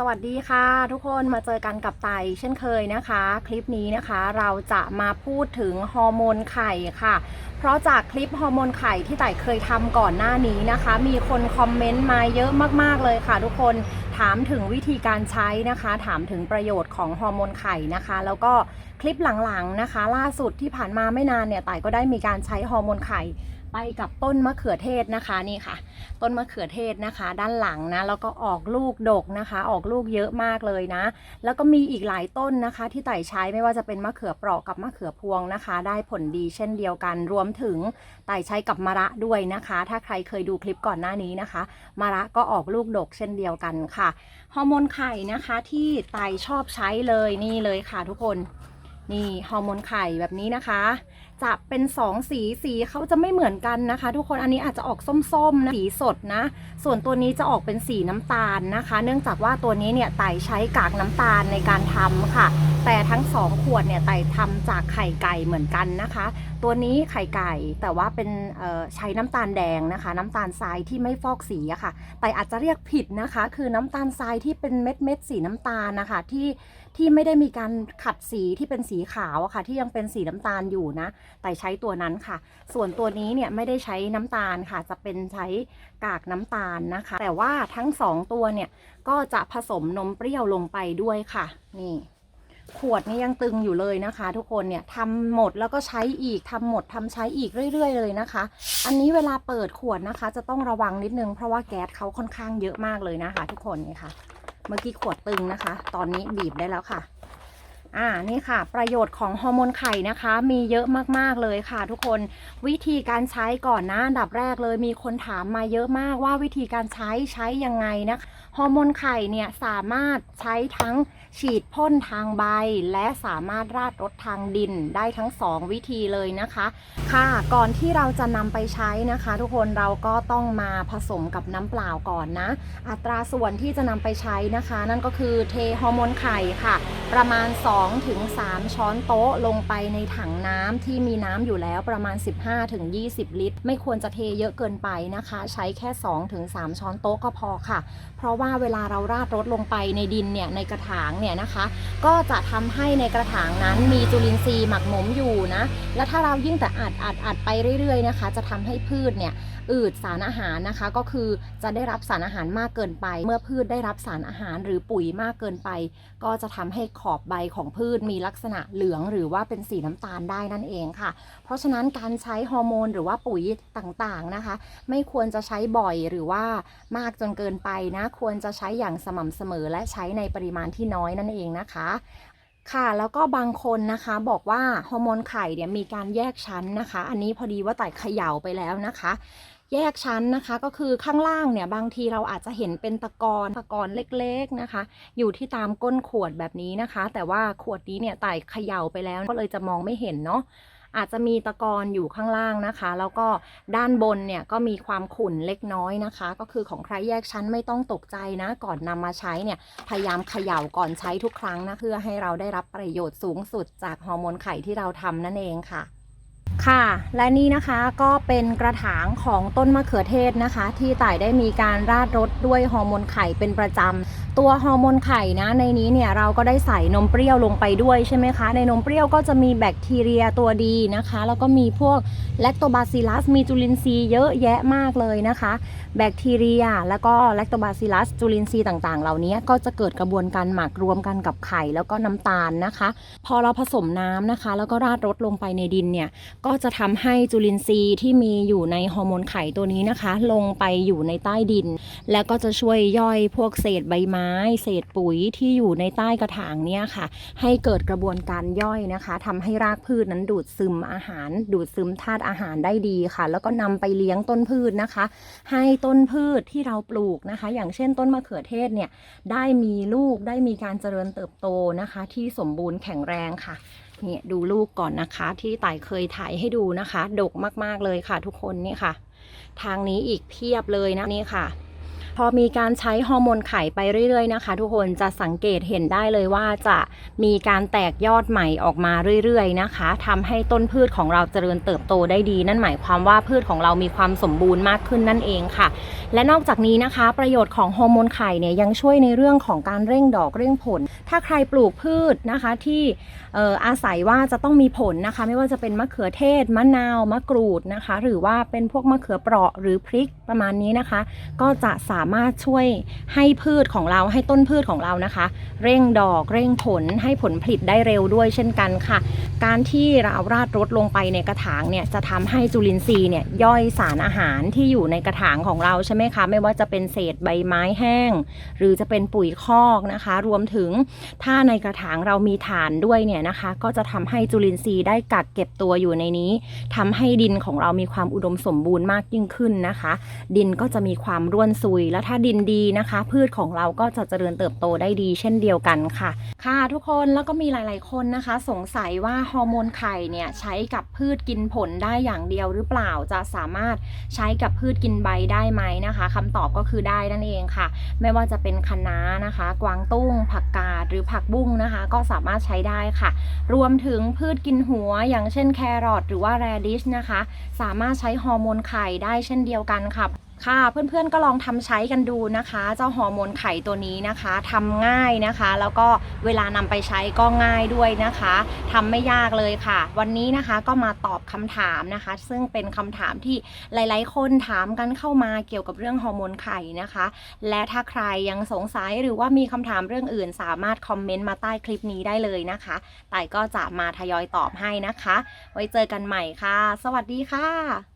สวัสดีค่ะ ทุกคนมาเจอกันกับไตเช่นเคยนะคะ คลิปนี้นะคะเราจะมาพูดถึงฮอร์โมนไข่ค่ะ เพราะจากคลิปฮอร์โมนไข่ที่ไต่เคยทำก่อนหน้านี้นะคะ มีคนคอมเมนต์มาเยอะมากๆเลยค่ะ ทุกคนถามถึงวิธีการใช้นะคะ ถามถึงประโยชน์ของฮอร์โมนไข่นะคะ แล้วก็คลิปหลังๆนะคะ ล่าสุดที่ผ่านมาไม่นานเนี่ยไต่ก็ได้มีการใช้ฮอร์โมนไข่ ไปกับต้นมะเขือเทศนะคะนี่ค่ะ ต้นมะเขือเทศนะคะ ด้านหลังนะแล้วก็ออกลูกดกนะคะ ออกลูกเยอะมากเลยนะ แล้วก็มีอีกหลายต้นนะคะ ที่ไต่ใช้ไม่ว่าจะเป็นมะเขือเปราะกับมะเขือพวงนะคะ ได้ผลดีเช่นเดียวกัน รวมถึงไต่ใช้กับมะระด้วยนะคะ ถ้าใครเคยดูคลิปก่อนหน้านี้นะคะมะระก็ออกลูกดกเช่นเดียวกันค่ะฮอร์โมนไข่นะคะที่ไต่ชอบใช้เลยนี่เลยค่ะทุกคนนี่ฮอร์โมนไข่แบบนี้นะคะจะเป็นสองสีสีเขาจะไม่เหมือนกันนะคะ ทุกคนอันนี้อาจจะออกส้มๆนะสีสดนะ ส่วนตัวนี้จะออกเป็นสีน้ำตาลนะคะ เนื่องจากว่าตัวนี้เนี่ยไต่ใช้กากน้ำตาลในการทำค่ะ แต่ทั้งสองขวดเนี่ยไต่ทำจากไข่ไก่เหมือนกันนะคะ ตัวนี้ไข่ไก่แต่ว่าเป็นเอ่อใช้น้ำตาลแดงนะคะ น้ำตาลทรายที่ไม่ฟอกสีอะค่ะ แต่อาจจะเรียกผิดนะคะ คือน้ำตาลทรายที่เป็นเม็ดเม็ดสีน้ำตาลนะคะที่ที่ไม่ได้มีการขัดสีที่เป็นสีขาวอะค่ะ ที่ยังเป็นสีน้ำตาลอยู่นะแต่ใช้ตัวนั้นค่ะ ส่วนตัวนี้เนี่ยไม่ได้ใช้น้ำตาลค่ะ จะเป็นใช้กากน้ำตาลนะคะ แต่ว่าทั้งสองตัวเนี่ยก็จะผสมนมเปรี้ยวลงไปด้วยค่ะ นี่ ขวดนี่ยังตึงอยู่เลยนะคะ ทุกคนเนี่ยทำหมดแล้วก็ใช้อีกทำหมดทำใช้อีกเรื่อย ๆ เลยนะคะ อันนี้เวลาเปิดขวดนะคะ จะต้องระวังนิดนึงเพราะว่าแก๊สเขาค่อนข้างเยอะมากเลยนะคะ ทุกคนนี่ค่ะ เมื่อกี้ขวดตึงนะคะ ตอนนี้บีบได้แล้วค่ะ อ่านี่ค่ะ ประโยชน์ของฮอร์โมนไข่นะคะ มีเยอะมากๆเลยค่ะ ทุกคนวิธีการใช้ก่อนนะอันดับแรกเลยมีคนถามมาเยอะมากว่าวิธีการใช้ใช้ยังไงนะคะฮอร์โมนไข่เนี่ยสามารถใช้ทั้งฉีดพ่นทางใบ และสามารถราดรดทางดินได้ทั้งสองวิธีเลยนะคะ ค่ะก่อนที่เราจะนำไปใช้นะคะ ทุกคนเราก็ต้องมาผสมกับน้ำเปล่าก่อนนะ อัตราส่วนที่จะนำไปใช้นะคะ นั่นก็คือเทฮอร์โมนไข่ค่ะ ประมาณ2ถึง3ช้อนโต๊ะลงไปในถังน้ำที่มีน้ำอยู่แล้วประมาณ 15ถึง20 ลิตร ไม่ควรจะเทเยอะเกินไปนะคะ ใช้แค่2ถึง3ช้อนโต๊ะก็พอค่ะ เพราะว่าเวลาเราราดรดลงไปในดินเนี่ยในกระถางเนี่ยนะคะ ก็จะทำให้ในกระถางนั้นมีจุลินทรีย์หมักหมมอยู่นะ แล้วถ้าเรายิ่งแต่อัดอัดอัดไปเรื่อยๆนะคะ จะทำให้พืชเนี่ยอืดสารอาหารนะคะก็คือจะได้รับสารอาหารมากเกินไป เมื่อพืชได้รับสารอาหารหรือปุ๋ยมากเกินไป ก็จะทำให้ขอบใบของพืชมีลักษณะเหลืองหรือว่าเป็นสีน้ำตาลได้นั่นเองค่ะ เพราะฉะนั้นการใช้ฮอร์โมนหรือว่าปุ๋ยต่างๆนะคะ ไม่ควรจะใช้บ่อยหรือว่ามากจนเกินไปนะ ควรจะใช้อย่างสม่ำเสมอและใช้ในปริมาณที่น้อยนั่นเองนะคะค่ะแล้วก็บางคนนะคะบอกว่าฮอร์โมนไข่เนี่ยมีการแยกชั้นนะคะ อันนี้พอดีว่าไต่เขย่าไปแล้วนะคะ แยกชั้นนะคะ ก็คือข้างล่างเนี่ยบางทีเราอาจจะเห็นเป็นตะกอนตะกอนเล็กๆนะคะ อยู่ที่ตามก้นขวดแบบนี้นะคะ แต่ว่าขวดนี้เนี่ยไต่เขย่าไปแล้วก็เลยจะมองไม่เห็นเนาะอาจจะมีตะกอนอยู่ข้างล่างนะคะ แล้วก็ด้านบนเนี่ยก็มีความขุ่นเล็กน้อยนะคะ ก็คือของใครแยกชั้นไม่ต้องตกใจนะ ก่อนนำมาใช้เนี่ยพยายามเขย่าก่อนใช้ทุกครั้งนะเพื่อให้เราได้รับประโยชน์สูงสุดจากฮอร์โมนไข่ที่เราทำนั่นเองค่ะ ค่ะ และนี่นะคะก็เป็นกระถางของต้นมะเขือเทศนะคะ ที่ต่ายได้มีการราดรดด้วยฮอร์โมนไข่เป็นประจำตัวฮอร์โมนไข่นะในนี้เนี่ยเราก็ได้ใส่นมเปรี้ยวลงไปด้วยใช่ไหมคะ ในนมเปรี้ยวก็จะมีแบคทีเรียตัวดีนะคะ แล้วก็มีพวกแลคโตบาซิลัสมีจุลินทรีย์เยอะแยะมากเลยนะคะ แบคทีเรีย แล้วก็แลคโตบาซิลัสจุลินทรีย์ต่างๆ เหล่านี้ก็จะเกิดกระบวนการหมักรวมกันกับไข่แล้วก็น้ำตาลนะคะ พอเราผสมน้ำนะคะ แล้วก็ราดรดลงไปในดินเนี่ยก็จะทำให้จุลินทรีย์ที่มีอยู่ในฮอร์โมนไข่ตัวนี้นะคะ ลงไปอยู่ในใต้ดิน แล้วก็จะช่วยย่อยพวกเศษใบไม้ เศษปุ๋ยที่อยู่ในใต้กระถางเนี่ยค่ะ ให้เกิดกระบวนการย่อยนะคะทำให้รากพืชนั้นดูดซึมอาหาร ดูดซึมธาตุอาหารได้ดีค่ะ แล้วก็นำไปเลี้ยงต้นพืชนะคะ ให้ต้นพืชที่เราปลูกนะคะ อย่างเช่นต้นมะเขือเทศเนี่ยได้มีลูกได้มีการเจริญเติบโตนะคะ ที่สมบูรณ์แข็งแรงค่ะ นี่ดูลูกก่อนนะคะที่ไต่เคยถ่ายให้ดูนะคะ ดกมากๆเลยค่ะทุกคนนี่ค่ะ ทางนี้อีกเพียบเลยนะนี่ค่ะ พอมีการใช้ฮอร์โมนไข่ไปเรื่อยๆนะคะ ทุกคนจะสังเกตเห็นได้เลยว่าจะมีการแตกยอดใหม่ออกมาเรื่อยๆนะคะทำให้ต้นพืชของเราเจริญเติบโตได้ดี นั่นหมายความว่าพืชของเรามีความสมบูรณ์มากขึ้นนั่นเองค่ะ และนอกจากนี้นะคะ ประโยชน์ของฮอร์โมนไข่เนี่ยยังช่วยในเรื่องของการเร่งดอกเร่งผล ถ้าใครปลูกพืชนะคะที่อ่ออาศัยว่าจะต้องมีผลนะคะ ไม่ว่าจะเป็นมะเขือเทศ มะนาว มะกรูดนะคะ หรือว่าเป็นพวกมะเขือเปราะหรือพริกประมาณนี้นะคะ ก็จะสามารถช่วยให้พืชของเราให้ต้นพืชของเรานะคะ เร่งดอกเร่งผลให้ผลผลิตได้เร็วด้วยเช่นกันค่ะ การที่เราราดรดลงไปในกระถางเนี่ยจะทำให้จุลินทรีย์เนี่ยย่อยสารอาหารที่อยู่ในกระถางของเราใช่ไหมคะ ไม่ว่าจะเป็นเศษใบไม้แห้ง หรือจะเป็นปุ๋ยคอกนะคะ รวมถึงถ้าในกระถางเรามีฐานด้วยเนี่ยนะคะ ก็จะทำให้จุลินทรีย์ได้กักเก็บตัวอยู่ในนี้ทำให้ดินของเรามีความอุดมสมบูรณ์มากยิ่งขึ้นนะคะ ดินก็จะมีความร่วนซุย แล้วถ้าดินดีนะคะ พืชของเราก็จะเจริญเติบโตได้ดี เช่นเดียวกันค่ะ ค่ะทุกคนแล้วก็มีหลาย ๆ คนนะคะ สงสัยว่าฮอร์โมนไข่เนี่ยใช้กับพืชกินผลได้อย่างเดียวหรือเปล่าจะสามารถใช้กับพืชกินใบได้ไหมนะคะคำตอบก็คือได้นั่นเองค่ะ ไม่ว่าจะเป็นคะน้านะคะ กวางตุ้งผักกาดหรือผักบุ้งนะคะ ก็สามารถใช้ได้ค่ะ รวมถึงพืชกินหัว อย่างเช่นแครอทหรือว่าแรดิชนะคะ สามารถใช้ฮอร์โมนไข่ได้เช่นเดียวกันค่ะ ค่ะเพื่อนๆก็ลองทำใช้กันดูนะคะ เจ้าฮอร์โมนไข่ตัวนี้นะคะทำง่ายนะคะ แล้วก็เวลานำไปใช้ก็ง่ายด้วยนะคะทำไม่ยากเลยค่ะ วันนี้นะคะก็มาตอบคำถามนะคะ ซึ่งเป็นคำถามที่หลายๆ คนถามกันเข้ามาเกี่ยวกับเรื่องฮอร์โมนไข่นะคะ และถ้าใครยังสงสัยหรือว่ามีคำถามเรื่องอื่น สามารถคอมเมนต์มาใต้คลิปนี้ได้เลยนะคะแต่ก็จะมาทยอยตอบให้นะคะ ไว้เจอกันใหม่ค่ะ สวัสดีค่ะ